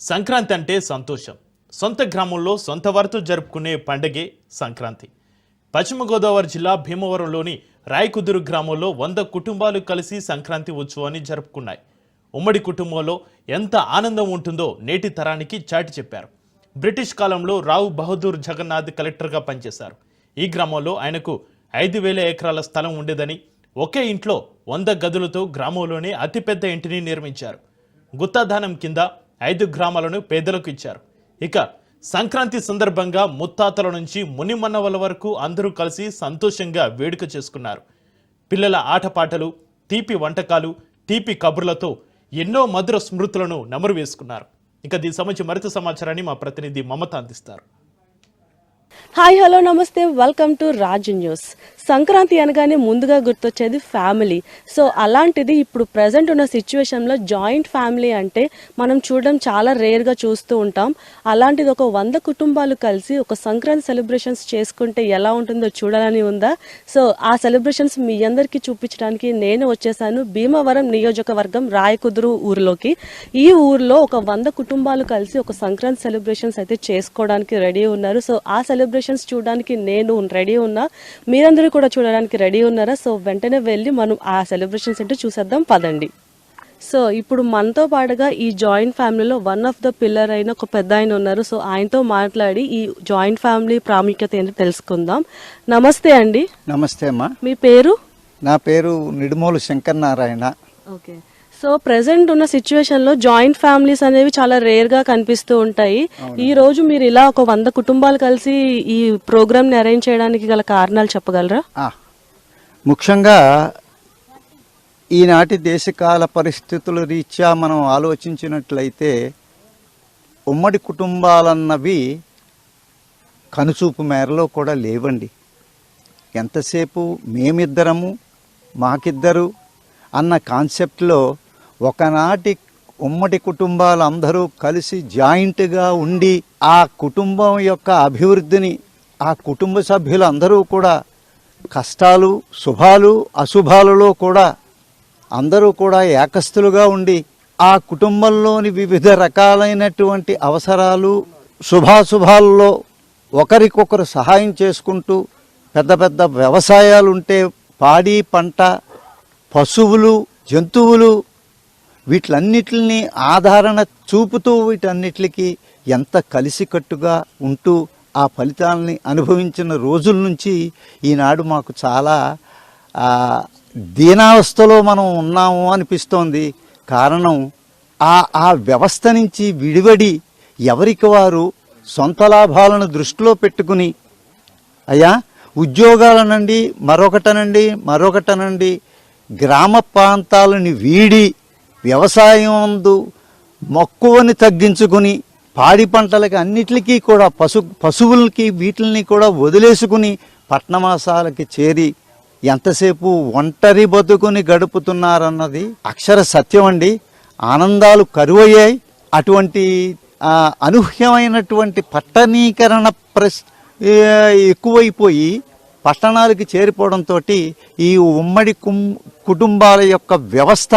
సంక్రాంతి అంటే సంతోషం. సొంత గ్రామంలో సొంత వారితో జరుపుకునే పండగే సంక్రాంతి. పశ్చిమ గోదావరి జిల్లా భీమవరంలోని రాయకుదురు గ్రామంలో వంద కుటుంబాలు కలిసి సంక్రాంతి ఉత్సవాన్ని జరుపుకున్నాయి. ఉమ్మడి కుటుంబంలో ఎంత ఆనందం ఉంటుందో నేటి తరానికి చాటి చెప్పారు. బ్రిటిష్ కాలంలో రావు బహదూర్ జగన్నాథ్ కలెక్టర్గా పనిచేశారు. ఈ గ్రామంలో ఆయనకు ఐదు వేల ఎకరాల స్థలం ఉండేదని ఒకే ఇంట్లో వంద గదులతో గ్రామంలోనే అతిపెద్ద ఇంటిని నిర్మించారు. గుత్తాదానం కింద ఐదు గ్రామాలను పేదలకు ఇచ్చారు. ఇక సంక్రాంతి సందర్భంగా ముత్తాతల నుంచి మునిమన్నవల వరకు అందరూ కలిసి సంతోషంగా వేడుక చేసుకున్నారు. పిల్లల ఆటపాటలు తీపి వంటకాలు తీపి కబుర్లతో ఎన్నో మధుర స్మృతులను నమరు వేసుకున్నారు. ఇక దీని సంబంధించి మరింత సమాచారాన్ని మా ప్రతినిధి మమత అందిస్తారు. హాయ్ హలో నమస్తే welcome to Raju news. Sankranti అనగానే ముందుగా గుర్తొచ్చేది ఫ్యామిలీ. సో అలాంటిది ఇప్పుడు ప్రజెంట్ ఉన్న సిచ్యువేషన్లో జాయింట్ ఫ్యామిలీ అంటే మనం చూడడం చాలా రేర్గా చూస్తూ ఉంటాం. అలాంటిది ఒక వంద కుటుంబాలు కలిసి ఒక సంక్రాంతి సెలబ్రేషన్స్ చేసుకుంటే ఎలా ఉంటుందో చూడాలని ఉందా? సో ఆ సెలబ్రేషన్స్ మీ అందరికీ చూపించడానికి నేను వచ్చేసాను భీమవరం నియోజకవర్గం రాయకుదురు ఊరిలోకి. ఈ ఊర్లో ఒక వంద కుటుంబాలు కలిసి ఒక సంక్రాంతి సెలబ్రేషన్స్ అయితే చేసుకోవడానికి రెడీ ఉన్నారు. సో ఆ సెలబ్రేషన్స్ చూడడానికి నేను రెడీ ఉన్నా. మీరందరూ కూడా చూడడానికి రెడీ ఉన్నారా? సో వెంటనే వెళ్ళి మనం ఆ సెలబ్రేషన్స్ ఏంటో చూసేద్దాం పదండి. సో ఇప్పుడు మనతో పాటుగా ఈ జాయింట్ ఫ్యామిలీలో వన్ ఆఫ్ ద పిల్లర్ అయిన ఒక పెద్ద ఆయన ఉన్నారు. సో ఆయనతో మాట్లాడి ఈ జాయింట్ ఫ్యామిలీ ప్రాముఖ్యత ఏంటో తెలుసుకుందాం. నమస్తే అండి. నమస్తే అమ్మా. మీ పేరు? నా పేరు Nidumolu Shankar Narayana. Okay so present ఉన్న సిచ్యువేషన్లో జాయింట్ ఫ్యామిలీస్ అనేవి చాలా రేర్గా కనిపిస్తూ ఉంటాయి. ఈ రోజు మీరు ఇలా ఒక వంద కుటుంబాలు కలిసి ఈ ప్రోగ్రామ్ని అరేంజ్ చేయడానికి గల కారణాలు చెప్పగలరా? ముఖ్యంగా ఈనాటి దేశకాల పరిస్థితుల రీత్యా మనం ఆలోచించినట్లయితే ఉమ్మడి కుటుంబాలన్నవి కనుచూపు మేరలో కూడా లేవండి. ఎంతసేపు మేమిద్దరము మాకిద్దరు అన్న కాన్సెప్ట్లో ఒకనాటి ఉమ్మడి కుటుంబాలు అందరూ కలిసి జాయింట్గా ఉండి ఆ కుటుంబం యొక్క అభివృద్ధిని ఆ కుటుంబ సభ్యులందరూ కూడా కష్టాలు శుభాలు అశుభాలలో కూడా అందరూ కూడా ఏకస్తులుగా ఉండి ఆ కుటుంబంలోని వివిధ రకాలైనటువంటి అవసరాలు శుభాశుభాలలో ఒకరికొకరు సహాయం చేసుకుంటూ పెద్ద పెద్ద వ్యవసాయాలు ఉంటే పాడి పంట పశువులు జంతువులు వీటిలన్నిటిని ఆధారణ చూపుతూ వీటన్నిటికి ఎంత కలిసికట్టుగా ఉంటూ ఆ ఫలితాలని అనుభవించిన రోజుల నుంచి ఈనాడు మాకు చాలా దీనావస్థలో మనం ఉన్నాము అనిపిస్తోంది. కారణం ఆ ఆ వ్యవస్థ నుంచి విడివడి ఎవరికి వారు సొంత లాభాలను దృష్టిలో పెట్టుకుని అయ్యా ఉద్యోగాలనండి మరొకటనండి మరొకటనండి గ్రామ ప్రాంతాలని వీడి వ్యవసాయం మక్కువని తగ్గించుకుని పాడి పంటలకి అన్నిటికీ కూడా పశు పశువులకి వీటిల్ని కూడా వదిలేసుకుని పట్నమాసాలకి చేరి ఎంతసేపు ఒంటరి బతుకుని గడుపుతున్నారన్నది అక్షర సత్యం అండి. ఆనందాలు కరువయ్యాయి. అటువంటి అనూహ్యమైనటువంటి పట్టణీకరణ ప్రస్ ఎక్కువైపోయి పట్టణాలకి చేరిపోవడంతో ఈ ఉమ్మడి కుం కుటుంబాల యొక్క వ్యవస్థ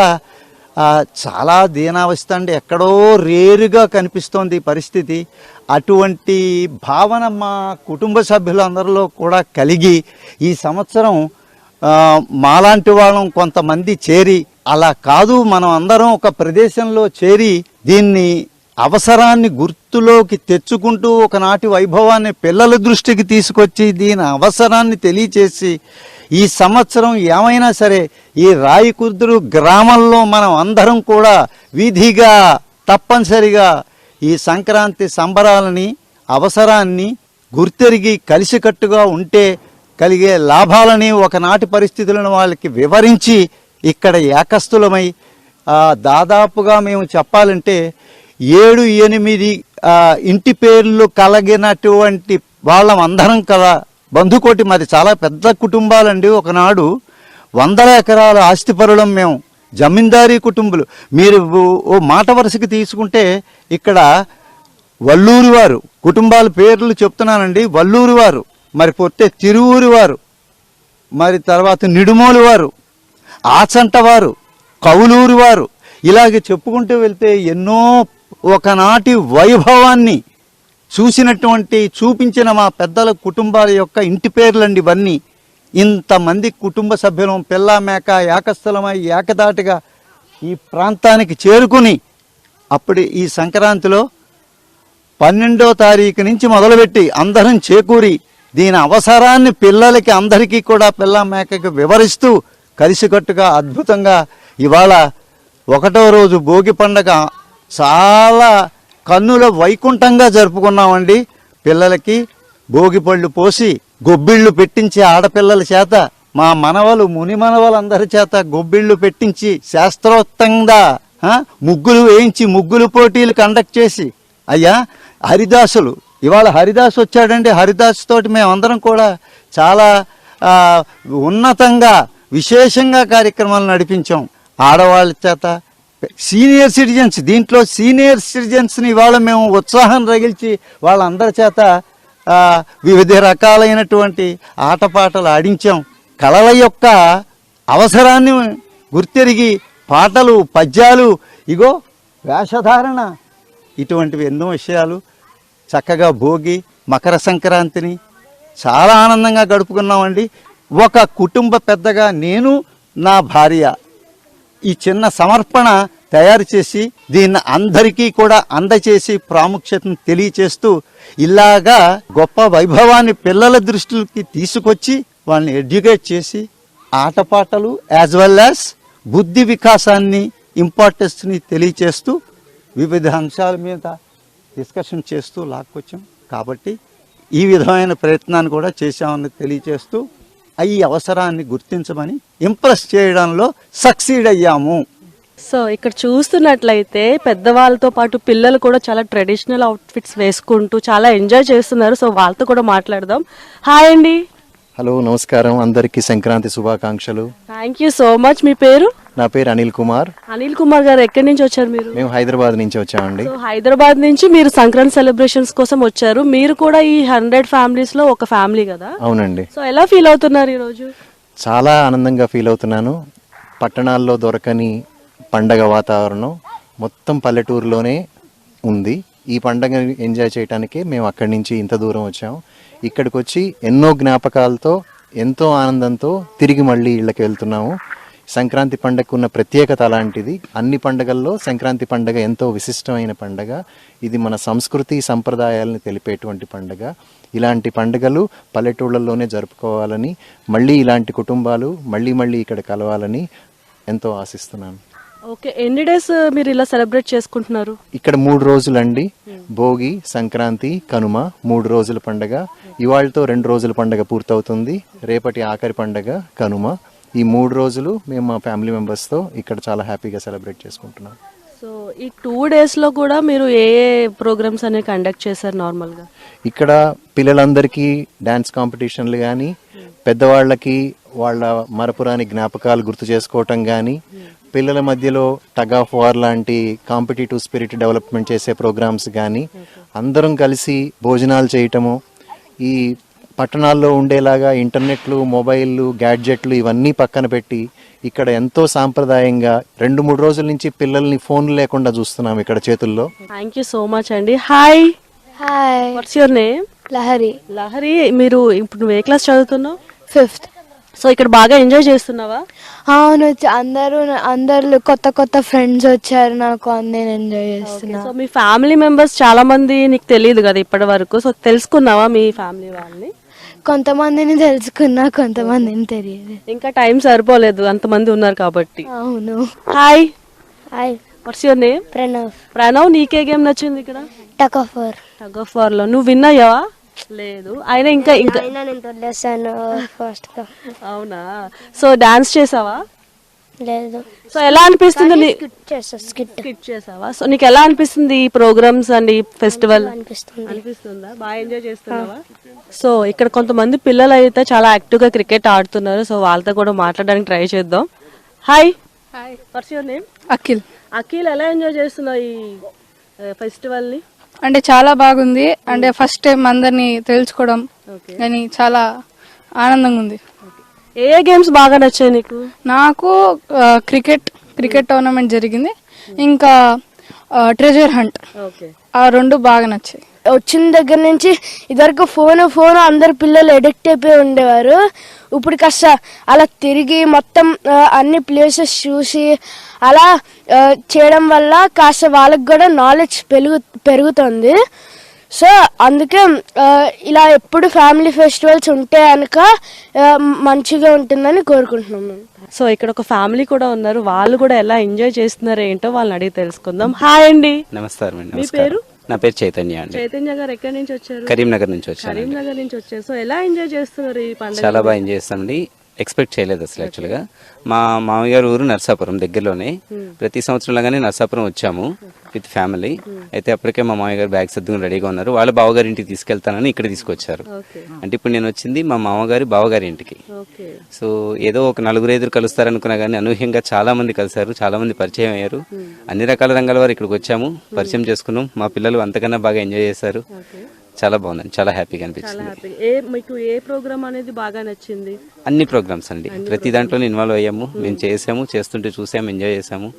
చాలా దీనావస్థ అండి. ఎక్కడో రేరుగా కనిపిస్తోంది పరిస్థితి. అటువంటి భావన మా కుటుంబ సభ్యులందరిలో కూడా కలిగి ఈ సంవత్సరం మాలాంటి వాళ్ళం కొంతమంది చేరి అలా కాదు మనం అందరం ఒక ప్రదేశంలో చేరి దీన్ని అవసరాన్ని గుర్తులోకి తెచ్చుకుంటూ ఒకనాటి వైభవాన్ని పిల్లల దృష్టికి తీసుకొచ్చి దీని అవసరాన్ని తెలియచేసి ఈ సంవత్సరం ఏమైనా సరే ఈ రాయికుదురు గ్రామంలో మనం అందరం కూడా వీధిగా తప్పనిసరిగా ఈ సంక్రాంతి సంబరాలని అవసరాన్ని గుర్తెరిగి కలిసికట్టుగా ఉంటే కలిగే లాభాలని ఒకనాటి పరిస్థితులను వాళ్ళకి వివరించి ఇక్కడ ఏకస్తులమై దాదాపుగా మేము చెప్పాలంటే ఏడు ఎనిమిది ఇంటి పేర్లు కలిగినటువంటి వాళ్ళం అందరం కదా బంధుకోటి మాది చాలా పెద్ద కుటుంబాలండి ఒకనాడు. వందల ఎకరాల ఆస్తిపరులం మేము. జమీందారీ కుటుంబులు. మీరు ఓ మాట వరుసకి తీసుకుంటే ఇక్కడ వల్లూరు వారు. కుటుంబాల పేర్లు చెప్తున్నానండి. వల్లూరు వారు. మరి పొట్టే తిరువూరు వారు. మరి తర్వాత నిడుమోలు వారు. ఆచంట వారు. కవులూరు వారు. ఇలాగే చెప్పుకుంటూ వెళ్తే ఎన్నో ఒకనాటి వైభవాన్ని చూసినటువంటి చూపించిన మా పెద్దల కుటుంబాల యొక్క ఇంటి పేర్లండి ఇవన్నీ. ఇంతమంది కుటుంబ సభ్యులం పిల్ల మేక ఏకస్థలమై ఏకదాటిగా ఈ ప్రాంతానికి చేరుకుని అప్పుడు ఈ సంక్రాంతిలో పన్నెండో తారీఖు నుంచి మొదలుపెట్టి అందరం చేకూరి దీని అవసరాన్ని పిల్లలకి అందరికీ కూడా పిల్ల మేకకి వివరిస్తూ కలిసికట్టుగా అద్భుతంగా ఇవాళ ఒకటో రోజు భోగి పండగ. చాలా కన్నుల వైకుంఠంగా జరుపుకున్నామండి. పిల్లలకి భోగి పళ్ళు పోసి గొబ్బిళ్ళు పెట్టించి ఆడపిల్లల చేత మా మనవలు ముని మనవలందరి చేత గొబ్బిళ్ళు పెట్టించి శాస్త్రోక్తంగా ముగ్గులు వేయించి ముగ్గులు పోటీలు కండక్ట్ చేసి అయ్యా హరిదాసులు. ఇవాళ హరిదాస్ వచ్చాడండి. హరిదాస్ తోటి మేమందరం కూడా చాలా ఉన్నతంగా విశేషంగా కార్యక్రమాలు నడిపించాం. ఆడవాళ్ళ చేత సీనియర్ సిటిజన్స్ దీంట్లో సీనియర్ సిటిజన్స్ని ఇవాళ మేము ఉత్సాహం రగిల్చి వాళ్ళందరి చేత వివిధ రకాలైనటువంటి ఆటపాటలు ఆడించాం. కళల యొక్క అవసరాన్ని గుర్తెరిగి పాటలు పద్యాలు ఇగో వేషధారణ ఇటువంటివి ఎన్నో విషయాలు. చక్కగా భోగి మకర సంక్రాంతిని చాలా ఆనందంగా గడుపుకున్నామండి. ఒక కుటుంబ పెద్దగా నేను నా భార్య ఈ చిన్న సమర్పణ తయారు చేసి దీన్ని అందరికీ కూడా అందచేసి ప్రాముఖ్యతను తెలియచేస్తూ ఇలాగా గొప్ప వైభవాన్ని పిల్లల దృష్టికి తీసుకొచ్చి వాళ్ళని ఎడ్యుకేట్ చేసి ఆటపాటలు యాజ్ వెల్ యాజ్ బుద్ధి వికాసాన్ని ఇంపార్టెన్స్ని తెలియచేస్తూ వివిధ అంశాల మీద డిస్కషన్ చేస్తూ లాక్కొచ్చాం. కాబట్టి ఈ విధమైన ప్రయత్నాన్ని కూడా చేశామని తెలియచేస్తూ ఈ అవసరాన్ని గుర్తించమని ఇంప్రెస్ చేయడంలో సక్సీడ్ అయ్యాము. సో ఇక్కడ చూస్తున్నట్లయితే పెద్దవాళ్ళతో పాటు పిల్లలు కూడా చాలా ట్రెడిషనల్ అవుట్ఫిట్స్ వేసుకుంటూ చాలా ఎంజాయ్ చేస్తున్నారు. సో వాళ్ళతో కూడా మాట్లాడదాం. హాయ్ అండి. హలో నమస్కారం. అందరికీ సంక్రాంతి శుభాకాంక్షలు. థ్యాంక్ యూ సో మచ్ మీ పేరు? నా పేరు అనిల్ కుమార్. అనిల్ కుమార్ గారు ఎక్కడి నుంచి వచ్చారు మీరు? మేము హైదరాబాద్ నుంచి వచ్చామండి. హైదరాబాద్ నుంచి మీరు సంక్రాంతి సెలబ్రేషన్స్ కోసం వచ్చారు. మీరు కూడా ఈ హండ్రెడ్ ఫ్యామిలీస్లో ఒక ఫ్యామిలీ కదా? అవునండి. సో ఎలా ఫీల్ అవుతున్నారు ఈ రోజు చాలా ఆనందంగా ఫీల్ అవుతున్నాను. పట్టణాల్లో దొరకని పండగ వాతావరణం మొత్తం పల్లెటూరులోనే ఉంది. ఈ పండగ ఎంజాయ్ చేయడానికే మేము అక్కడి నుంచి ఇంత దూరం వచ్చాం. ఇక్కడికి వచ్చి ఎన్నో జ్ఞాపకాలతో ఎంతో ఆనందంతో తిరిగి మళ్ళీ ఇళ్ళకి వెళ్తున్నాము. సంక్రాంతి పండగకు ఉన్న ప్రత్యేకత అలాంటిది. అన్ని పండగల్లో సంక్రాంతి పండగ ఎంతో విశిష్టమైన పండగ. ఇది మన సంస్కృతి సంప్రదాయాలను తెలిపేటువంటి పండగ. ఇలాంటి పండుగలు పల్లెటూళ్ళల్లోనే జరుపుకోవాలని మళ్ళీ ఇలాంటి కుటుంబాలు మళ్ళీ మళ్ళీ ఇక్కడ కలవాలని ఎంతో ఆశిస్తున్నాను. ఓకే ఎన్ని డేస్ మీరు ఇలా సెలబ్రేట్ చేసుకుంటున్నారు? ఇక్కడ మూడు రోజులండి. భోగి సంక్రాంతి కనుమ మూడు రోజుల పండగ. ఇవాళతో రెండు రోజుల పండగ పూర్తవుతుంది. రేపటి ఆఖరి పండగ కనుమ. ఈ మూడు రోజులు మేము మా ఫ్యామిలీ మెంబర్స్తో ఇక్కడ చాలా హ్యాపీగా సెలబ్రేట్ చేసుకుంటున్నాం. సో ఈ టూ డేస్లో కూడా మీరు ఏ ఏ ప్రోగ్రామ్స్ అనేవి కండక్ట్ చేశారు నార్మల్గా ఇక్కడ పిల్లలందరికీ డ్యాన్స్ కాంపిటీషన్లు కానీ పెద్దవాళ్ళకి వాళ్ళ మరపురాని జ్ఞాపకాలు గుర్తు చేసుకోవటం కానీ పిల్లల మధ్యలో టగ్ ఆఫ్ వార్ లాంటి కాంపిటేటివ్ స్పిరిట్ డెవలప్మెంట్ చేసే ప్రోగ్రామ్స్ కానీ అందరం కలిసి భోజనాలు చేయటము ఈ పట్టణాల్లో ఉండేలాగా ఇంటర్నెట్లు మొబైల్లు గ్యాడ్జెట్లు ఇవన్నీ పక్కన పెట్టి ఇక్కడ ఎంతో సాంప్రదాయంగా రెండు మూడు రోజుల నుంచి పిల్లల్ని ఫోన్ లేకుండా చూస్తున్నాం ఇక్కడ చేతుల్లో. థ్యాంక్ యూ సో మచ్ అండి. Hi hi what's your name Lahari Lahari మీరు ఇప్పుడు నువ్వు ఏ క్లాస్ చదువుతున్నావు? ఫిఫ్త్ సో ఇక్కడ బాగా ఎంజాయ్ చేస్తున్నావా? అవును అందరూ అందరు కొత్త కొత్త ఫ్రెండ్స్ వచ్చారు నాకు నేను ఎంజాయ్ చేస్తున్నా సో మీ ఫ్యామిలీ మెంబర్స్ చాలా మంది నీకు తెలియదు కదా ఇప్పటి వరకు. సో తెలుసుకున్నావా మీ ఫ్యామిలీ వాళ్ళని? కొంతమందిని తెలుసుకున్నా కొంతమందిని తెలియదు. ఇంకా టైం సరిపోలేదు అంతమంది ఉన్నారు కాబట్టి. అవును. Hi hi what's your name Pranav. Pranav నీకే గేమ్ నచ్చింది ఇక్కడ? Tug of war. Tug of వార్లో నువ్వు విన్ అయ్యావా లేదు. అయినా ఇంకా ఇంకా అయినా నేను వదిలేసాను ఫస్ట్గా అవునా? సో డాన్స్ చేసావా? లేదు. సో ఎలా అనిపిస్తుంది నీ స్కిట్ చేస్తా స్కిట్ స్కిట్ చేసావా? సో నీకు ఎలా అనిపిస్తుంది ఈ ప్రోగ్రామ్స్ అండ్ ఈ ఫెస్టివల్? అనిపిస్తుంది. అనిపిస్తుందా? బాగా ఎంజాయ్ చేస్తున్నావా? సో ఇక్కడ కొంతమంది పిల్లలు అయితే చాలా యాక్టివ్గా క్రికెట్ ఆడుతున్నారు. సో వాళ్ళతో కూడా మాట్లాడడానికి ట్రై చేద్దాం. Hi hi what's your name Akhil. Akhil ఎలా ఎంజాయ్ చేస్తున్నావు ఈ ఫెస్టివల్ని అంటే చాలా బాగుంది. అంటే ఫస్ట్ టైం అందరినీ తెలుసుకోవడం కానీ చాలా ఆనందంగా ఉంది. ఏ ఏ గేమ్స్ బాగా నచ్చాయి నీకు? నాకు క్రికెట్ క్రికెట్ టోర్నమెంట్ జరిగింది. ఇంకా ట్రెజర్ హంట్ ఆ రెండు బాగా నచ్చాయి. వచ్చిన దగ్గర నుంచి ఇదివరకు ఫోన్ ఫోన్ అందరు పిల్లలు ఎడిక్ట్ అయిపోయి ఉండేవారు. ఇప్పుడు కాస్త అలా తిరిగి మొత్తం అన్ని ప్లేసెస్ చూసి అలా చేయడం వల్ల కాస్త వాళ్ళకి కూడా నాలెడ్జ్ పెరుగు పెరుగుతుంది. సో అందుకే ఇలా ఎప్పుడు ఫ్యామిలీ ఫెస్టివల్స్ ఉంటే కనుక మంచిగా ఉంటుందని కోరుకుంటున్నాం మేము. సో ఇక్కడ ఒక ఫ్యామిలీ కూడా ఉన్నారు. వాళ్ళు కూడా ఎలా ఎంజాయ్ చేస్తున్నారో ఏంటో వాళ్ళని అడిగి తెలుసుకుందాం. హాయ్ అండి. నమస్కారం అండి మీ నమస్కారం. పేరు? నా పేరు చైతన్య అండి. చైతన్య గారు ఎక్కడి నుంచి వచ్చారు? కరీంనగర్ నుంచి వచ్చాను కరీంనగర్ నుంచి వచ్చారు. సో ఎలా ఎంజాయ్ చేస్తున్నారు ఈ పండుగ చాలా బాగా ఎంజాయ్ చేస్తానండి ఎక్స్పెక్ట్ చేయలేదు అసలు యాక్చువల్గా. మా మామయ్య గారు ఊరు నర్సాపురం దగ్గరలోనే. ప్రతి సంవత్సరం లాగానే నర్సాపురం వచ్చాము విత్ ఫ్యామిలీ. అయితే అప్పటికే మా మామయ్య గారు బ్యాగ్ సర్దుకుని రెడీగా ఉన్నారు. వాళ్ళ బావగారి ఇంటికి తీసుకెళ్తానని ఇక్కడ తీసుకొచ్చారు. అంటే ఇప్పుడు నేను వచ్చింది మా మామగారి బావగారి ఇంటికి. సో ఏదో ఒక నలుగురు ఐదుగురు కలుస్తారనుకున్నా కానీ అనూహ్యంగా చాలా మంది కలిశారు చాలా మంది పరిచయం అయ్యారు. అన్ని రకాల రంగాల వారు ఇక్కడికి వచ్చాము పరిచయం చేసుకున్నాం. మా పిల్లలు అంతకన్నా బాగా ఎంజాయ్ చేశారు. చాలా బాగుందండి. చాలా హ్యాపీగా చాలా అనిపించింది. హ్యాపీ ఏ మీకు ఏ ప్రోగ్రామ్ అనేది బాగా నచ్చింది? అన్ని ప్రోగ్రామ్స్ అండి. ప్రతి దాంట్లో ఇన్వాల్వ్ అయ్యాము. మేము చేసాము చేస్తుంటే చూసాము ఎంజాయ్ చేసాము.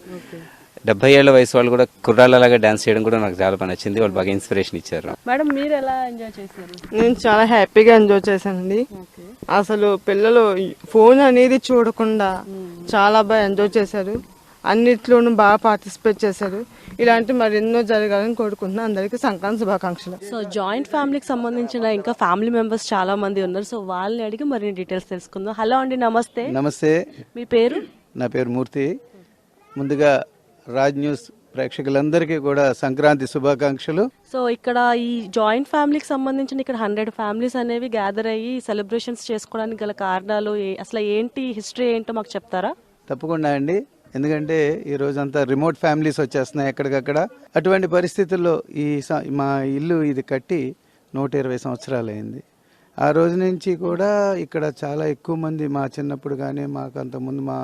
డెబ్బై ఏళ్ళ వయసు వాళ్ళు కూడా కుర్రాళ్ళలాగా డాన్స్ చేయడం కూడా నాకు చాలా బాగా నచ్చింది. వాళ్ళు బాగా ఇన్స్పిరేషన్ ఇచ్చారు. మేడం మీరు ఎలా ఎంజాయ్ చేశారు? నేను చాలా హ్యాపీగా ఎంజాయ్ చేశానండి. అసలు పిల్లలు ఫోన్ అనేది చూడకుండా చాలా బాగా ఎంజాయ్ చేశారు. అన్నిట్లోనూ బాగా పార్టిసిపేట్ చేశారు. ఇలాంటి మరెన్నో జరగాలని కోరుకుంటున్నాను. అందరికీ సంక్రాంతి శుభాకాంక్షలు. సో జాయింట్ ఫ్యామిలీకి సంబంధించిన ఇంకా ఫ్యామిలీ మెంబర్స్ చాలా మంది ఉన్నారు. సో వాళ్ళని అడిగి మరిన్ని డీటెయిల్స్ తెలుసుకుందాం. హలో అండి నమస్తే. నమస్తే. మీ పేరు? నా పేరు మూర్తి. ముందుగా రాజ్ న్యూస్ ప్రేక్షకులందరికీ కూడా సంక్రాంతి శుభాకాంక్షలు. సో ఇక్కడ ఈ జాయింట్ ఫ్యామిలీకి సంబంధించిన ఇక్కడ హండ్రెడ్ ఫ్యామిలీస్ అనేవి గ్యాదర్ అయ్యి సెలబ్రేషన్స్ చేసుకోవడానికి గల కారణాలు ఏ- అసలు ఏంటి? హిస్టరీ ఏంటో మాకు చెప్తారా? తప్పకుండా అండి. ఎందుకంటే ఈ రోజంతా రిమోట్ ఫ్యామిలీస్ వచ్చేస్తున్నాయి ఎక్కడికక్కడ. అటువంటి పరిస్థితుల్లో ఈ స- మా ఇల్లు ఇది కట్టి నూట ఇరవై సంవత్సరాలు అయింది ఆ రోజు నుంచి కూడా ఇక్కడ చాలా ఎక్కువ మంది మా చిన్నప్పుడు కానీ మాకు అంతకుముందు మా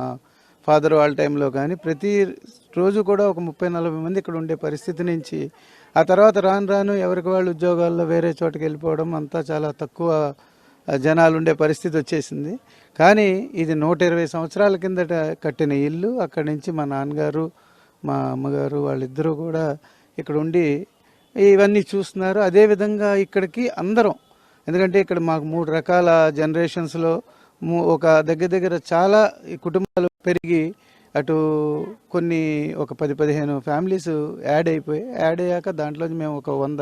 ఫాదర్ వాళ్ళ టైంలో కానీ ప్రతి రోజు కూడా ఒక ముప్పై నలభై మంది ఇక్కడ ఉండే పరిస్థితి నుంచి ఆ తర్వాత రాను రాను ఎవరికి వాళ్ళు ఉద్యోగాల్లో వేరే చోటకి వెళ్ళిపోవడం అంతా చాలా తక్కువ జనాలు ఉండే పరిస్థితి వచ్చేసింది. కానీ ఇది నూట ఇరవై సంవత్సరాల కిందట కట్టిన ఇల్లు. అక్కడి నుంచి మా నాన్నగారు మా అమ్మగారు వాళ్ళిద్దరూ కూడా ఇక్కడ ఉండి ఇవన్నీ చూస్తున్నారు. అదేవిధంగా ఇక్కడికి అందరం ఎందుకంటే ఇక్కడ మాకు మూడు రకాల జనరేషన్స్లో ఒక దగ్గర దగ్గర చాలా ఈ కుటుంబాలు పెరిగి అటు కొన్ని ఒక పది పదిహేను ఫ్యామిలీస్ యాడ్ అయిపోయి యాడ్ అయ్యాక దాంట్లో మేము ఒక వంద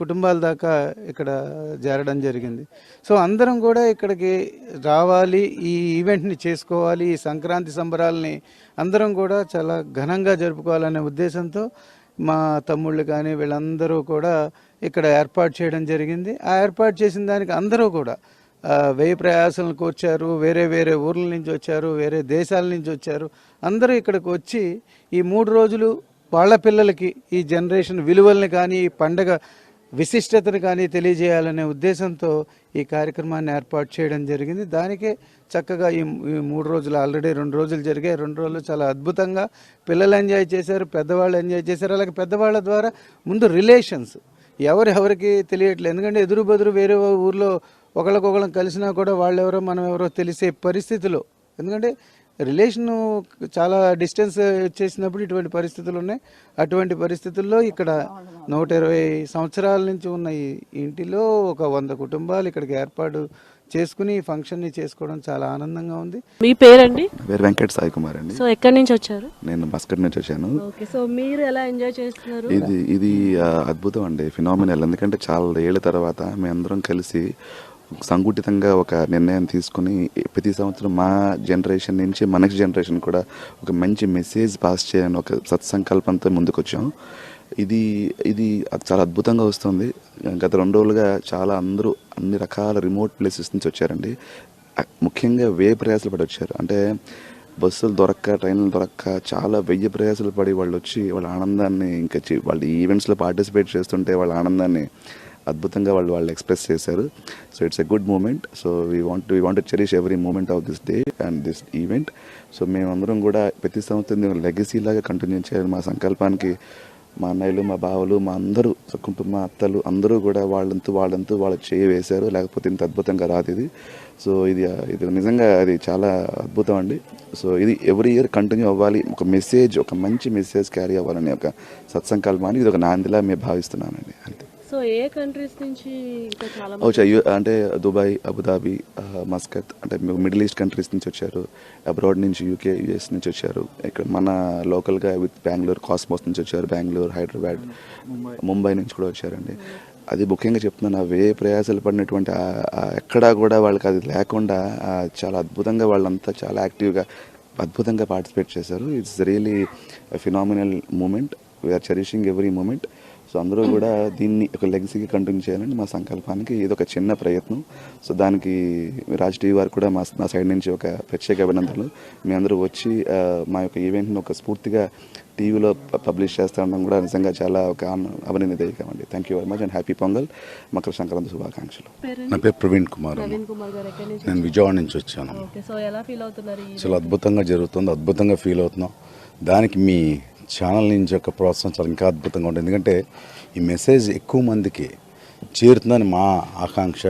కుటుంబాల దాకా ఇక్కడ చేరడం జరిగింది. సో అందరం కూడా ఇక్కడికి రావాలి ఈ ఈవెంట్ని చేసుకోవాలి ఈ సంక్రాంతి సంబరాలని అందరం కూడా చాలా ఘనంగా జరుపుకోవాలనే ఉద్దేశంతో మా తమ్ముళ్ళు కానీ వీళ్ళందరూ కూడా ఇక్కడ ఏర్పాటు చేయడం జరిగింది. ఆ ఏర్పాటు చేసిన దానికి అందరూ కూడా ఆ, వ్యయ ప్రయాసాలను కూర్చారు వేరే వేరే ఊర్ల నుంచి వచ్చారు వేరే దేశాల నుంచి వచ్చారు. అందరూ ఇక్కడికి వచ్చి ఈ మూడు రోజులు వాళ్ళ పిల్లలకి ఈ జనరేషన్ విలువల్ని కానీ ఈ పండగ విశిష్టతను కానీ తెలియజేయాలనే ఉద్దేశంతో ఈ కార్యక్రమాన్ని ఏర్పాటు చేయడం జరిగింది. దానికే చక్కగా ఈ మూడు రోజులు ఆల్రెడీ రెండు రోజులు జరిగాయి. రెండు రోజులు చాలా అద్భుతంగా పిల్లలు ఎంజాయ్ చేశారు పెద్దవాళ్ళు ఎంజాయ్ చేశారు. అలాగే పెద్దవాళ్ళ ద్వారా ముందు రిలేషన్స్ ఎవరు ఎవరికి తెలియట్లేదు. ఎందుకంటే ఎదురు బెదురు వేరే ఊర్లో ఒకళ్ళకొకళ్ళం కలిసినా కూడా వాళ్ళెవరో మనం ఎవరో తెలిసే పరిస్థితిలో. ఎందుకంటే రిలేషన్ చాలా డిస్టెన్స్ వచ్చేసినప్పుడు ఇటువంటి పరిస్థితులు ఉన్నాయి. అటువంటి పరిస్థితుల్లో ఇక్కడ నూట ఇరవై సంవత్సరాల నుంచి ఉన్న ఈ ఇంటిలో ఒక వంద కుటుంబాలు ఇక్కడికి ఏర్పాటు చేసుకుని ఈ ఫంక్షన్ని చేసుకోవడం చాలా ఆనందంగా ఉంది. మీ పేరండి? పేరు వెంకట్ సాయి కుమార్ అండి. సో ఎక్కడి నుంచి వచ్చారు? నేను మస్కట్ నుంచి వచ్చాను. ఓకే సో మీరు ఎలా ఎంజాయ్ చేస్తున్నారు? ఇది ఇది అద్భుతం అండి ఫినామినల్. ఎందుకంటే చాలా ఏళ్ళ తర్వాత మేమందరం కలిసి సంఘటితంగా ఒక నిర్ణయం తీసుకుని ప్రతి సంవత్సరం మా జనరేషన్ నుంచి మన జనరేషన్ కూడా ఒక మంచి మెసేజ్ పాస్ చేయాలని ఒక సత్సంకల్పంతో ముందుకొచ్చాం. ఇది ఇది చాలా అద్భుతంగా వస్తుంది. గత రెండు రోజులుగా చాలా అందరూ అన్ని రకాల రిమోట్ ప్లేసెస్ నుంచి వచ్చారండి. ముఖ్యంగా వే ప్రయాసాలు పడి వచ్చారు. అంటే బస్సులు దొరక్క ట్రైన్లు దొరక్క చాలా వెయ్యి ప్రయాసాలు పడి వాళ్ళు వచ్చి వాళ్ళ ఆనందాన్ని ఇంకా చి- వాళ్ళ ఈవెంట్స్లో పార్టిసిపేట్ చేస్తుంటే వాళ్ళ ఆనందాన్ని అద్భుతంగా వాళ్ళు వాళ్ళు ఎక్స్ప్రెస్ చేశారు. So it's a good moment so we want we want cherish every moment of this day and this event so మేమందరం కూడా ప్రతి సంవత్సరం లెగసీ లాగా కంటిన్యూ చేయాలి. మా సంకల్పానికి మా అన్నయ్యలు మా బావలు మా అందరూ కుటుంబ అత్తలు అందరూ కూడా వాళ్ళంతా వాళ్ళంతా వాళ్ళ చేయి వేశారు. లేకపోతే ఇంత అద్భుతంగా రాదు ఇది. సో ఇది ఇది నిజంగా అది చాలా అద్భుతం అండి. సో ఇది ఎవ్రీ ఇయర్ కంటిన్యూ అవ్వాలి. ఒక మెసేజ్ ఒక మంచి మెసేజ్ క్యారీ అవ్వాలని ఒక సత్సంకల్పాన్ని ఇది ఒక నాందిలా మేము భావిస్తున్నానండి. అంతే. సో ఏ కంట్రీస్ నుంచి ఇంకా చాలా మంది అంటే దుబాయ్ అబుదాబి ఆ, మస్కత్ అంటే మిడిల్ ఈస్ట్ కంట్రీస్ నుంచి వచ్చారు అబ్రాడ్ నుంచి యూకే యుఎస్ నుంచి వచ్చారు ఇక్కడ మన లోకల్గా విత్ బెంగళూరు కాస్మోస్ నుంచి వచ్చారు బెంగళూరు హైదరాబాద్ ముంబై నుంచి కూడా వచ్చారండి. అది ముఖ్యంగా చెప్తున్నాను ఆ వే ప్రయాసాలు పడినటువంటి ఆ- ఆ ఎక్కడా కూడా వాళ్ళకి అది లేకుండా ఆ, చాలా అద్భుతంగా వాళ్ళంతా చాలా యాక్టివ్గా అద్భుతంగా పార్టిసిపేట్ చేశారు. It's really phenomenal moment we are cherishing every moment so అందరూ కూడా దీన్ని ఒక లెగసీకి కంటిన్యూ చేయాలని మా సంకల్పానికి. ఇది ఒక చిన్న ప్రయత్నం. సో దానికి రాజ్ టీవీ వారు కూడా మా నా సైడ్ నుంచి ఒక ప్రత్యేక అభినందనలు. మీ అందరూ వచ్చి మా యొక్క ఈవెంట్ని ఒక స్ఫూర్తిగా టీవీలో పబ్లిష్ చేస్తాడం కూడా నిజంగా చాలా ఒక అభినందనీయకం అండి thank you very much and happy Pongal Makara Sankranti శుభాకాంక్షలు. నా పేరు ప్రవీణ్ కుమార్ నేను విజయవాడ నుంచి వచ్చాను ఓకే సో ఎలా ఫీల్ అవుతున్నారు ఈ చాలా అద్భుతంగా జరుగుతుంది అద్భుతంగా ఫీల్ అవుతున్నాం. దానికి మీ ఛానల్ నుంచి యొక్క ప్రోత్సాహం చాలా ఇంకా అద్భుతంగా ఉంటుంది. ఎందుకంటే ఈ మెసేజ్ ఎక్కువ మందికి చేరుతుందని మా ఆకాంక్ష.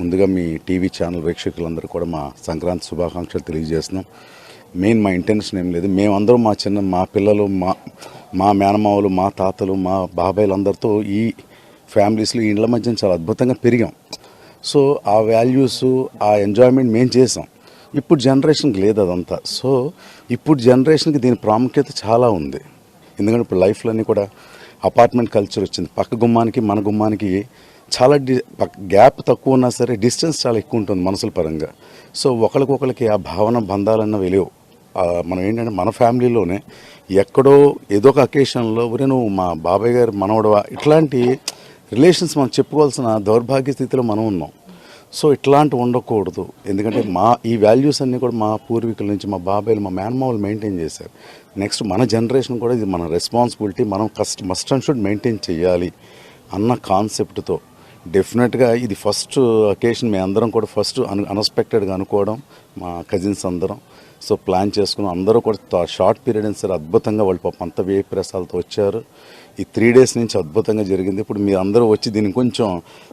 ముందుగా మీ టీవీ ఛానల్ ప్రేక్షకులందరూ కూడా మా సంక్రాంతి శుభాకాంక్షలు తెలియజేస్తున్నాం. మెయిన్ మా ఇంటెన్షన్ ఏం లేదు. మేమందరం మా చిన్న మా పిల్లలు మా మా మేనమావులు మా తాతలు మా బాబాయిలందరితో ఈ ఫ్యామిలీస్లో ఇండ్ల మధ్య చాలా అద్భుతంగా పెరిగాం. సో ఆ వాల్యూస్ ఆ ఎంజాయ్మెంట్ మేము చేసాం. ఇప్పుడు జనరేషన్కి లేదు అదంతా. సో ఇప్పుడు జనరేషన్కి దీని ప్రాముఖ్యత చాలా ఉంది. ఎందుకంటే ఇప్పుడు లైఫ్లోని కూడా అపార్ట్మెంట్ కల్చర్ వచ్చింది. పక్క గుమ్మానికి మన గుమ్మానికి చాలా డి గ్యాప్ తక్కువ ఉన్నా సరే డిస్టెన్స్ చాలా ఎక్కువ ఉంటుంది మనసుల పరంగా. సో ఒకరికొకరికి ఆ భావన బంధాలన్నవి లేవు. మనం ఏంటంటే మన ఫ్యామిలీలోనే ఎక్కడో ఏదో ఒక అకేషన్లో ఒరే నువ్వు మా బాబాయ్ గారు మనవడవా? ఇట్లాంటి రిలేషన్స్ మనం చెప్పుకోవాల్సిన దౌర్భాగ్య స్థితిలో మనం ఉన్నాం. సో ఇట్లాంటివి ఉండకూడదు. ఎందుకంటే మా ఈ వాల్యూస్ అన్నీ కూడా మా పూర్వీకుల నుంచి మా బాబాయ్లు మా మేనమావులు మెయింటైన్ చేశారు. నెక్స్ట్ మన జనరేషన్ కూడా ఇది మన రెస్పాన్సిబిలిటీ మనం కస్ట్ మస్ట్ అండ్ షుడ్ మెయింటైన్ చేయాలి అన్న కాన్సెప్ట్తో. డెఫినెట్గా ఇది ఫస్ట్ అకేషన్ మేము అందరం కూడా ఫస్ట్ అన్ అన్ఎక్స్పెక్టెడ్గా అనుకోవడం మా కజిన్స్ అందరం. సో ప్లాన్ చేసుకుని అందరూ కూడా షార్ట్ పీరియడ్ అయినా సరే అద్భుతంగా వాళ్ళు పాపం అంత వేయ ప్రసాలతో వచ్చారు. ఈ త్రీ డేస్ నుంచి అద్భుతంగా జరిగింది. ఇప్పుడు మీరు అందరూ వచ్చి దీన్ని కొంచెం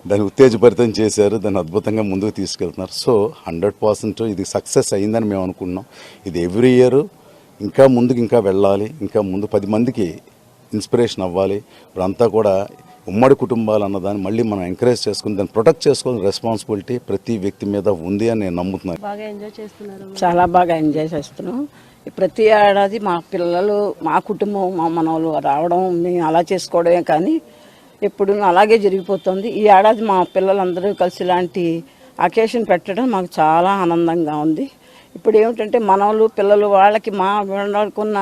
దాన్ని ఉత్తేజభరితం చేశారు. దాన్ని అద్భుతంగా ముందుకు తీసుకెళ్తున్నారు. సో హండ్రెడ్ పర్సెంట్ ఇది సక్సెస్ అయిందని మేము అనుకున్నాం. ఇది ఎవ్రీ ఇయర్ ఇంకా ముందుకు ఇంకా వెళ్ళాలి ఇంకా ముందు పది మందికి ఇన్స్పిరేషన్ అవ్వాలి. ఇప్పుడంతా కూడా ఉమ్మడి కుటుంబాలు అన్నదాన్ని మళ్ళీ మనం ఎంకరేజ్ చేసుకుని దాన్ని ప్రొటెక్ట్ చేసుకోవాల్సిన రెస్పాన్సిబిలిటీ ప్రతి వ్యక్తి మీద ఉంది అని నేను నమ్ముతున్నాను. బాగా ఎంజాయ్ చేస్తున్నారు. చాలా బాగా ఎంజాయ్ చేస్తున్నాం. ప్రతి ఏడాది మా పిల్లలు మా కుటుంబం మా మనవలు రావడం మేము అలా చేసుకోవడమే కానీ ఎప్పుడు అలాగే జరిగిపోతుంది. ఈ ఏడాది మా పిల్లలందరూ కలిసి ఇలాంటి అకేషన్ పెట్టడం మాకు చాలా ఆనందంగా ఉంది. ఇప్పుడు ఏమిటంటే మనవలు పిల్లలు వాళ్ళకి మా వాళ్ళకున్న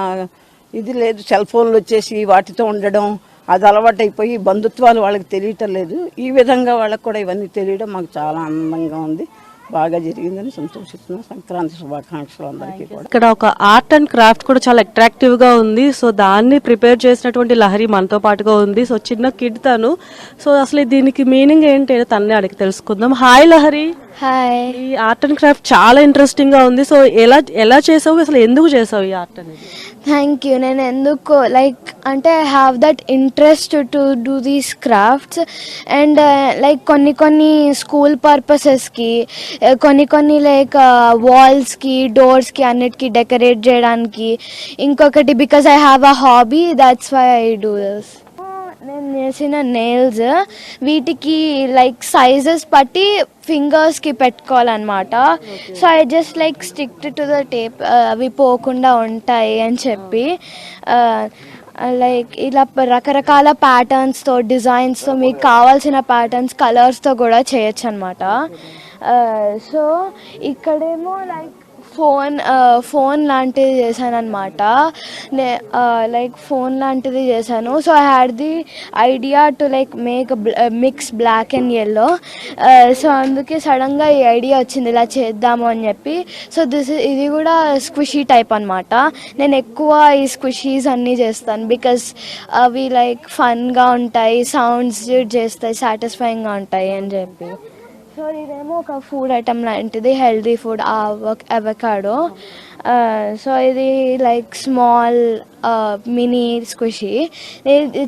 ఇది లేదు. సెల్ ఫోన్లు వచ్చేసి వాటితో ఉండడం అది అలవాటైపోయి బంధుత్వాలు వాళ్ళకి తెలియటం లేదు. ఈ విధంగా వాళ్ళకి కూడా ఇవన్నీ తెలియడం మాకు చాలా ఆనందంగా ఉంది. బాగా జరిగిందని సంతోషిస్తున్నాం. సంక్రాంతి శుభాకాంక్షలు అందరికీ కూడా. ఇక్కడ ఒక ఆర్ట్ అండ్ క్రాఫ్ట్ కూడా చాలా అట్రాక్టివ్గా ఉంది. సో దాన్ని ప్రిపేర్ చేసినటువంటి లహరి మనతో పాటుగా ఉంది. సో చిన్న కిడ్ తను. సో అసలు దీనికి మీనింగ్ ఏంటి తన్నే అడిగి తెలుసుకుందాం. హాయ్ లహరి. హాయ్ ఈ ఆర్ట్ అండ్ క్రాఫ్ట్ చాలా ఇంట్రెస్టింగ్గా ఉంది. సో ఎలా ఎలా చేసావు? అసలు ఎందుకు చేసావు ఈ ఆర్ట్ అనేది? థ్యాంక్ యూ నేను ఎందుకు లైక్ అంటే I have that interest to do these crafts and like కొన్ని కొన్ని స్కూల్ పర్పసెస్కి uh, కొన్ని కొన్ని లైక్ వాల్స్కి డోర్స్కి అన్నిటికీ డెకరేట్ చేయడానికి. ఇంకొకటి because I have a hobby that's why I do this నేను చేసిన నెయిల్స్ వీటికి లైక్ సైజెస్ బట్టి ఫింగర్స్కి పెట్టుకోవాలన్నమాట. So I just like stick to the tape అవి పోకుండా ఉంటాయి అని చెప్పి లైక్ ఇలా ప- రకరకాల ప్యాటర్న్స్తో డిజైన్స్తో మీకు కావాల్సిన ప్యాటర్న్స్ కలర్స్తో కూడా చేయొచ్చు అనమాట సో ఇక్కడేమో లైక్ ఫోన్ ఫోన్ లాంటిది చేశాను అనమాట లైక్ ఫోన్ లాంటిది చేశాను. So I had the idea to like make mix black and yellow so అందుకే సడన్గా ఈ ఐడియా వచ్చింది ఇలా చేద్దాము అని చెప్పి. సో దిస్ ఇది కూడా స్క్విషీ టైప్ అనమాట నేను ఎక్కువ ఈ స్క్విషీస్ అన్నీ చేస్తాను బికాస్ అవి లైక్ ఫన్గా ఉంటాయి సౌండ్స్ చేస్తాయి సాటిస్ఫైయింగ్గా ఉంటాయి అని చెప్పి. సో ఇదేమో ఒక ఫుడ్ ఐటమ్ లాంటిది హెల్దీ ఫుడ్ అవకాడో సో ఇది లైక్ స్మాల్ మినీ స్క్విషీ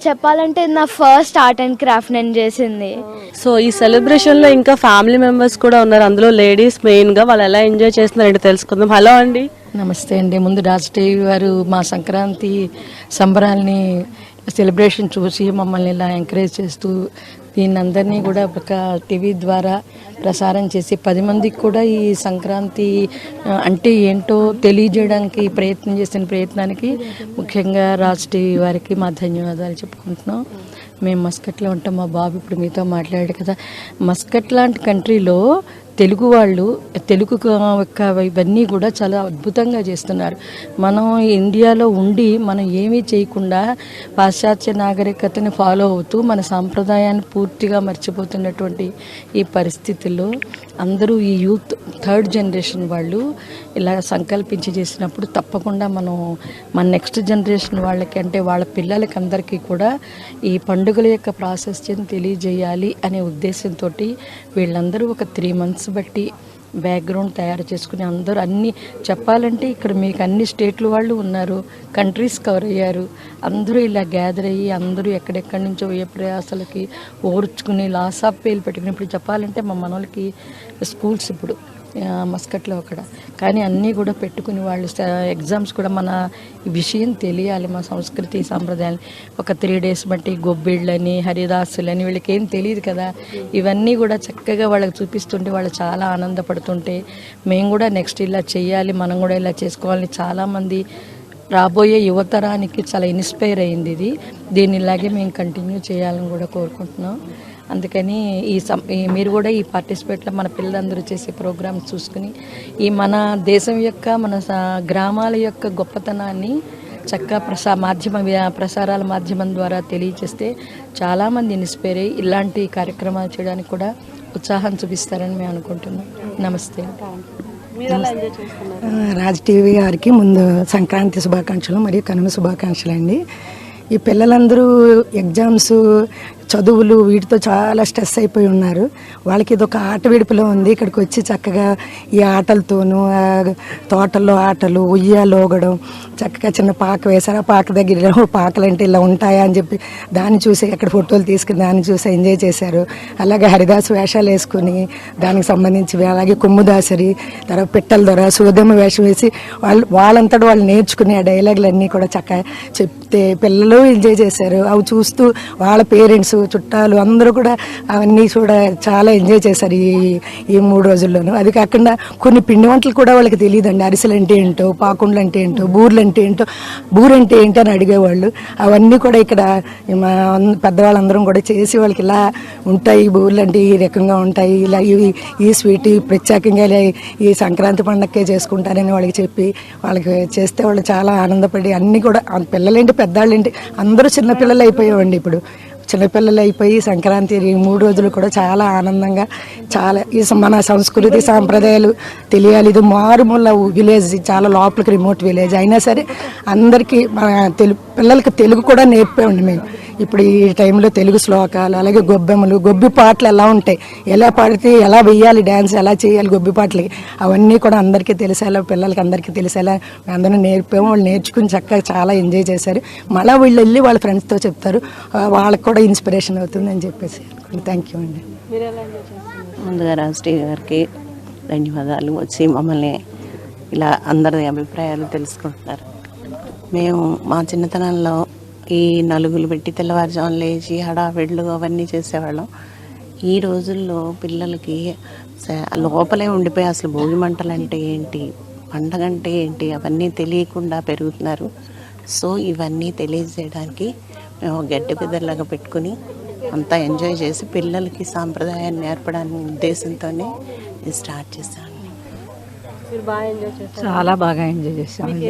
చెప్పాలంటే ఇది నా ఫస్ట్ ఆర్ట్ అండ్ క్రాఫ్ట్ నేను చేసింది. సో ఈ సెలబ్రేషన్లో ఇంకా ఫ్యామిలీ మెంబర్స్ కూడా ఉన్నారు. అందులో లేడీస్ మెయిన్గా వాళ్ళు ఎలా ఎంజాయ్ చేస్తున్నారంటే తెలుసుకుందాం. హలో అండి. నమస్తే అండి. ముందు రాజ్ టీవీ వారు మా సంక్రాంతి సంబరాల్ని సెలబ్రేషన్ చూసి మమ్మల్ని ఇలా ఎంకరేజ్ చేస్తూ దీన్నందరినీ కూడా ఒక టీవీ ద్వారా ప్రసారం చేసి పది మందికి కూడా ఈ సంక్రాంతి అంటే ఏంటో తెలియజేయడానికి ప్రయత్నం చేసిన ప్రయత్నానికి ముఖ్యంగా రాజ్ టీవీ వారికి మా ధన్యవాదాలు చెప్పుకుంటున్నాం. మేము మస్కట్లో ఉంటాం మా బాబు ఇప్పుడు మీతో మాట్లాడాడు కదా. మస్కట్ లాంటి కంట్రీలో తెలుగు వాళ్ళు తెలుగు యొక్క ఇవన్నీ కూడా చాలా అద్భుతంగా చేస్తున్నారు. మనం ఇండియాలో ఉండి మనం ఏమీ చేయకుండా పాశ్చాత్య నాగరికతని ఫాలో అవుతూ మన సాంప్రదాయాన్ని పూర్తిగా మర్చిపోతున్నటువంటి ఈ పరిస్థితుల్లో అందరూ ఈ యూత్ థర్డ్ జనరేషన్ వాళ్ళు ఇలా సంకల్పించి చేసినప్పుడు తప్పకుండా మనం మన నెక్స్ట్ జనరేషన్ వాళ్ళకి అంటే వాళ్ళ పిల్లలకి అందరికీ కూడా ఈ పండుగల యొక్క ప్రాశస్త్యం తెలియజేయాలి అనే ఉద్దేశంతో వీళ్ళందరూ ఒక త్రీ మంత్స్ బట్టి బ్యాక్గ్రౌండ్ తయారు చేసుకుని అందరూ అన్ని చెప్పాలంటే ఇక్కడ మీకు అన్ని స్టేట్లు వాళ్ళు ఉన్నారు కంట్రీస్ కవర్ అయ్యారు. అందరూ ఇలా గ్యాదర్ అయ్యి అందరూ ఎక్కడెక్కడి నుంచో ఏ ప్రయాసాలకి ఓర్చుకుని లాస్ ఆఫ్ పేలు పెట్టుకుని ఇప్పుడు చెప్పాలంటే మా మనోళ్ళకి స్కూల్స్ ఇప్పుడు. మస్కట్లో అక్కడ. కానీ అన్నీ కూడా పెట్టుకుని వాళ్ళు ఎగ్జామ్స్ కూడా మన విషయం తెలియాలి మా సంస్కృతి సాంప్రదాయాలు. ఒక త్రీ డేస్ బట్టి గొబ్బిళ్ళని హరిదాసులని వీళ్ళకి ఏం తెలియదు కదా. ఇవన్నీ కూడా చక్కగా వాళ్ళకి చూపిస్తుంటే వాళ్ళు చాలా ఆనందపడుతుంటే మేము కూడా నెక్స్ట్ ఇలా చేయాలి మనం కూడా ఇలా చేసుకోవాలని చాలామంది రాబోయే యువతరానికి చాలా ఇన్స్పైర్ అయింది ఇది. దీన్ని ఇలాగే మేము కంటిన్యూ చేయాలని కూడా కోరుకుంటున్నాం. అందుకని ఈ సం మీరు కూడా ఈ పార్టిసిపేట్లో మన పిల్లలందరూ చేసే ప్రోగ్రామ్ చూసుకుని ఈ మన దేశం యొక్క మన గ్రామాల యొక్క గొప్పతనాన్ని చక్కగా ప్రసా మాధ్యమ ప్రసారాల మాధ్యమం ద్వారా తెలియజేస్తే చాలామంది ఇన్స్పైర్ అయ్యి ఇలాంటి కార్యక్రమాలు చేయడానికి కూడా ఉత్సాహం చూపిస్తారని మేము అనుకుంటున్నాం. నమస్తే. రాజ్ టీవీ గారికి ముందు సంక్రాంతి శుభాకాంక్షలు మరియు కనుమ శుభాకాంక్షలు అండి ఈ పిల్లలందరూ ఎగ్జామ్స్ చదువులు వీటితో చాలా స్ట్రెస్ అయిపోయి ఉన్నారు. వాళ్ళకి ఇది ఒక ఆట విడుపులో ఉంది. ఇక్కడికి వచ్చి చక్కగా ఈ ఆటలతోనూ తోటల్లో ఆటలు ఉయ్యాలు ఊగడం చక్కగా చిన్న పాక వేశారు. ఆ పాక దగ్గర పాకలు అంటే ఇలా ఉంటాయా అని చెప్పి దాన్ని చూసి అక్కడ ఫోటోలు తీసుకుని దాన్ని చూసి ఎంజాయ్ చేశారు. అలాగే హరిదాసు వేషాలు వేసుకుని దానికి సంబంధించి అలాగే కొమ్ముదాసరి తర్వాత పిట్టల దొర సూదమ్మ వేషం వేసి వాళ్ళు వాళ్ళంతటా వాళ్ళు నేర్చుకుని ఆ డైలాగులన్నీ కూడా చక్కగా చెప్తే పిల్లలు ఎంజాయ్ చేశారు. అవి చూస్తూ వాళ్ళ పేరెంట్స్ చుట్టాలు అందరూ కూడా అవన్నీ కూడా చాలా ఎంజాయ్ చేశారు ఈ ఈ మూడు రోజుల్లోనూ. అది కాకుండా కొన్ని పిండి వంటలు కూడా వాళ్ళకి తెలియదండి. అరిసెలు అంటే ఏంటో పాకుండ్లు అంటే ఏంటో బూర్లు అంటే ఏంటో బూరంటే ఏంటో అని అడిగేవాళ్ళు. అవన్నీ కూడా ఇక్కడ మా పెద్దవాళ్ళందరం కూడా చేసి వాళ్ళకి ఇలా ఉంటాయి బూర్లు అంటే ఈ రకంగా ఉంటాయి ఇలా ఇవి ఈ స్వీట్ ప్రత్యేకంగా ఇలా ఈ సంక్రాంతి పండగకే చేసుకుంటారని వాళ్ళకి చెప్పి వాళ్ళకి చేస్తే వాళ్ళు చాలా ఆనందపడి అన్నీ కూడా పిల్లలేంటి పెద్దవాళ్ళేంటి అందరూ చిన్నపిల్లలు అయిపోయామండి ఇప్పుడు. చిన్నపిల్లలు అయిపోయి సంక్రాంతి ఈ మూడు రోజులు కూడా చాలా ఆనందంగా చాలా ఈ మన సంస్కృతి సాంప్రదాయాలు తెలియాలి. ఇది మారుమూల విలేజ్ చాలా లోపలికి రిమోట్ విలేజ్. అయినా సరే అందరికీ మన తెలుగు పిల్లలకి తెలుగు కూడా నేర్పామండి మేము. ఇప్పుడు ఈ టైంలో తెలుగు శ్లోకాలు అలాగే గొబ్బెమ్మలు గొబ్బి పాటలు ఎలా ఉంటాయి? ఎలా పాడితే ఎలా వెయ్యాలి డ్యాన్స్ ఎలా చేయాలి గొబ్బి పాటలకి? అవన్నీ కూడా అందరికీ తెలిసేలా పిల్లలకి అందరికీ తెలిసేలా అందరం నేర్పాము వాళ్ళు నేర్చుకుని చక్కగా చాలా ఎంజాయ్ చేశారు. మళ్ళీ వీళ్ళు వెళ్ళి వాళ్ళ ఫ్రెండ్స్తో చెప్తారు. వాళ్ళకు వాళ్ళకి కూడా ఇన్స్పిరేషన్ అవుతుంది అని చెప్పేసి థ్యాంక్ యూ అండి. ముందుగా రాజశ్రీ గారికి ధన్యవాదాలు. వచ్చి మమ్మల్ని ఇలా అందరి అభిప్రాయాలు తెలుసుకుంటున్నారు. మేము మా చిన్నతనంలో ఈ నలుగులు పెట్టి తెల్లవారుజామున లేచి హడావిడ్లు అవన్నీ చేసేవాళ్ళం. ఈ రోజుల్లో పిల్లలకి లోపలే ఉండిపోయి అసలు భోగి మంటలు అంటే ఏంటి పండగ అంటే ఏంటి అవన్నీ తెలియకుండా పెరుగుతున్నారు. సో ఇవన్నీ తెలియజేయడానికి మేము గడ్డి పెద్దలాగా పెట్టుకుని అంతా ఎంజాయ్ చేసి పిల్లలకి సాంప్రదాయాన్ని నేర్పడానికి ఉద్దేశంతోనే ఇది స్టార్ట్ చేశాను. చాలా బాగా ఎంజాయ్ చేసామండి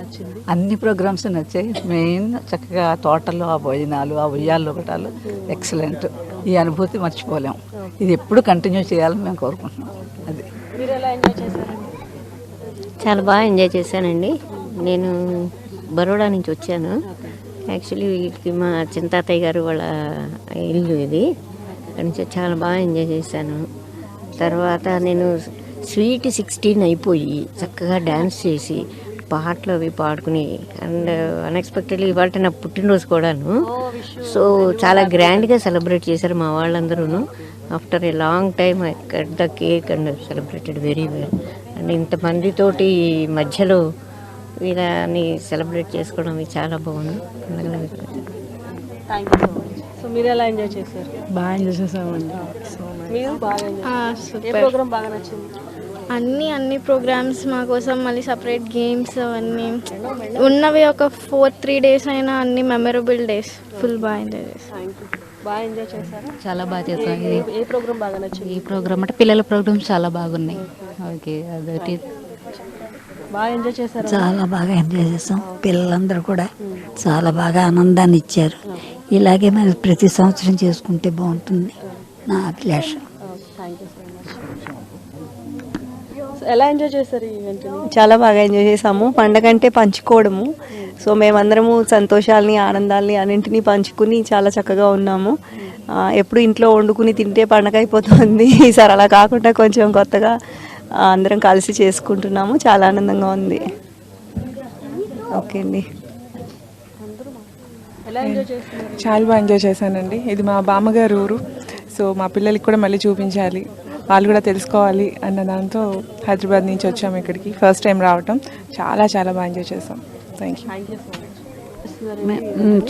నచ్చింది? అన్ని ప్రోగ్రామ్స్ నచ్చాయి. మెయిన్ చక్కగా తోటలు ఆ భోజనాలు ఆ ఉయ్యాలు ఒకటాలు ఎక్సలెంట్. ఈ అనుభూతి మర్చిపోలేం. ఇది ఎప్పుడు కంటిన్యూ చేయాలని మేము కోరుకుంటున్నాం. అది. మీరు ఎలా ఎంజాయ్ చేశారండి? చాలా బాగా ఎంజాయ్ చేశానండి. నేను బరోడా నుంచి వచ్చాను. యాక్చువల్లీ వీటికి మా చింతాతయ్య గారు వాళ్ళ ఇల్లు ఇది. అక్కడి నుంచి చాలా బాగా ఎంజాయ్ చేశాను. తర్వాత నేను స్వీట్ సిక్స్టీన్ అయిపోయి చక్కగా డ్యాన్స్ చేసి పాటలు అవి పాడుకుని అండ్ అన్ఎక్స్పెక్టెడ్లీ ఇవాళ నా పుట్టినరోజు కూడాను. సో చాలా గ్రాండ్గా సెలబ్రేట్ చేశారు మా వాళ్ళందరూ after a long time I cut the cake and celebrated very well and ఇంతమందితోటి మధ్యలో వీళ్ళని సెలబ్రేట్ చేసుకోవడం చాలా బాగుంది. పండగలు thank you so much so మీరు ఎలా ఎంజాయ్ చేశారు? బాగా ఎంజాయ్ చేసామండి. మీరు బాగా. ఏ ప్రోగ్రామ్ బాగా నచ్చింది? అన్ని అన్ని ప్రోగ్రామ్స్ మా కోసం మళ్ళీ సపరేట్ గేమ్స్ అవన్నీ. ఉన్నవి ఒక ఫోర్ త్రీ డేస్ అయినా అన్ని మెమరబుల్ డేస్ ఫుల్ బాగా ఎంజాయ్ చేస్తాం థ్యాంక్ యూ బాగా ఎంజాయ్ చేశారా? చాలా బాగా చేస్తాం ఏ ప్రోగ్రామ్ బాగా నచ్చింది? ఈ ప్రోగ్రామ్ అంటే పిల్లల ప్రోగ్రామ్స్ చాలా బాగున్నాయి. ఓకే అదొకటి. బాగా ఎంజాయ్ చేశారా చాలా బాగా ఎంజాయ్ చేసాం. పిల్లలందరూ కూడా చాలా బాగా ఆనందాన్ని ఇచ్చారు. ఇలాగే మరి ప్రతి సంవత్సరం చేసుకుంటే బాగుంటుంది నా అభిలాష. Thank you so much so ఎలా ఎంజాయ్ చేశారు ఈ ఈవెంట్ చాలా బాగా ఎంజాయ్ చేసాము. పండగ అంటే పంచుకోవడము. సో మేమందరము సంతోషాలని ఆనందాలని అన్నింటినీ పంచుకుని చాలా చక్కగా ఉన్నాము. ఎప్పుడు ఇంట్లో వండుకుని తింటే పండగ అయిపోతుంది. ఈసారి అలా కాకుండా కొంచెం కొత్తగా అందరం కలిసి చేసుకుంటున్నాము. చాలా ఆనందంగా ఉంది. ఓకే అండి. ఎలా ఎంజాయ్ చేస్తున్నారు? చాలా బాగా ఎంజాయ్ చేశానండి. ఇది మా బామ్మగారు ఊరు. సో మా పిల్లలకి కూడా మళ్ళీ చూపించాలి. వాళ్ళు కూడా తెలుసుకోవాలి అన్న దాంతో హైదరాబాద్ నుంచి వచ్చాము ఇక్కడికి. ఫస్ట్ టైం రావటం. చాలా చాలా బాగా ఎంజాయ్ చేసాం థ్యాంక్ యూ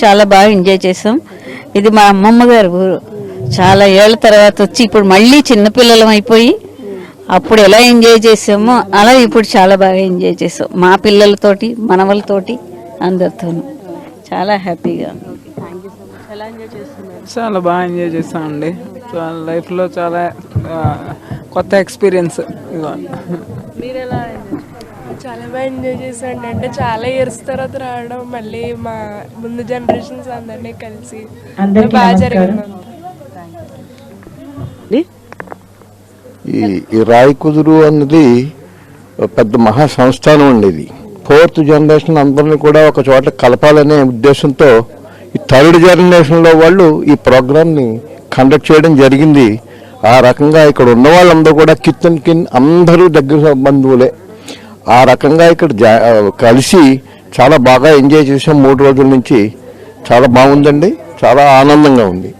చాలా బాగా ఎంజాయ్ చేసాం ఇది మా అమ్మమ్మ గారి ఊరు. చాలా ఏళ్ళ తర్వాత వచ్చి ఇప్పుడు మళ్ళీ చిన్నపిల్లలం అయిపోయి అప్పుడు ఎలా ఎంజాయ్ చేసామో అలా ఇప్పుడు చాలా బాగా ఎంజాయ్ చేసాం. మా పిల్లలతోటి మనవలతోటి అందరితోనూ. చాలా హ్యాపీగా చాలా బాగా ఎంజాయ్ చేస్తామండి చాలా లైఫ్లో చాలా కొత్త ఎక్స్పీరియన్స్ ఇవ్వాలి మీరు ఎలా ఎంజాయ్ చాలా బాగా ఎంజాయ్ చేసాండి అంటే చాలా ఇయర్స్ తర్వాత రావడం మళ్ళీ మా ముందు జనరేషన్స్ అందరినీ కలిసి అందరికీ బాగా. జరిగింది ఈ ఈ రాయి కుదురు అన్నది పెద్ద మహా సంస్థానం ఉండేది ఫోర్త్ జనరేషన్ అందరిని కూడా ఒక చోట కలపాలనే ఉద్దేశంతో ఈ థర్డ్ జనరేషన్లో వాళ్ళు ఈ ప్రోగ్రామ్ని కండక్ట్ చేయడం జరిగింది. ఆ రకంగా ఇక్కడ ఉన్న వాళ్ళందరూ కూడా కిత్ కిన్ అందరూ దగ్గర బంధువులే. ఆ రకంగా ఇక్కడ జా కలిసి చాలా బాగా ఎంజాయ్ చేసాం. మూడు రోజుల నుంచి చాలా బాగుందండి. చాలా ఆనందంగా ఉంది.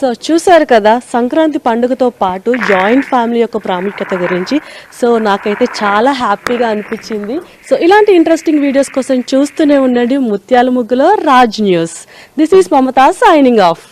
సో చూసారు కదా సంక్రాంతి పండుగతో పాటు జాయింట్ ఫ్యామిలీ యొక్క ప్రాముఖ్యత గురించి. సో నాకైతే చాలా హ్యాపీగా అనిపించింది. సో ఇలాంటి ఇంట్రెస్టింగ్ వీడియోస్ కోసం చూస్తూనే ఉండండి ముత్యాల ముగ్గులో Raj news. This is Mamata signing off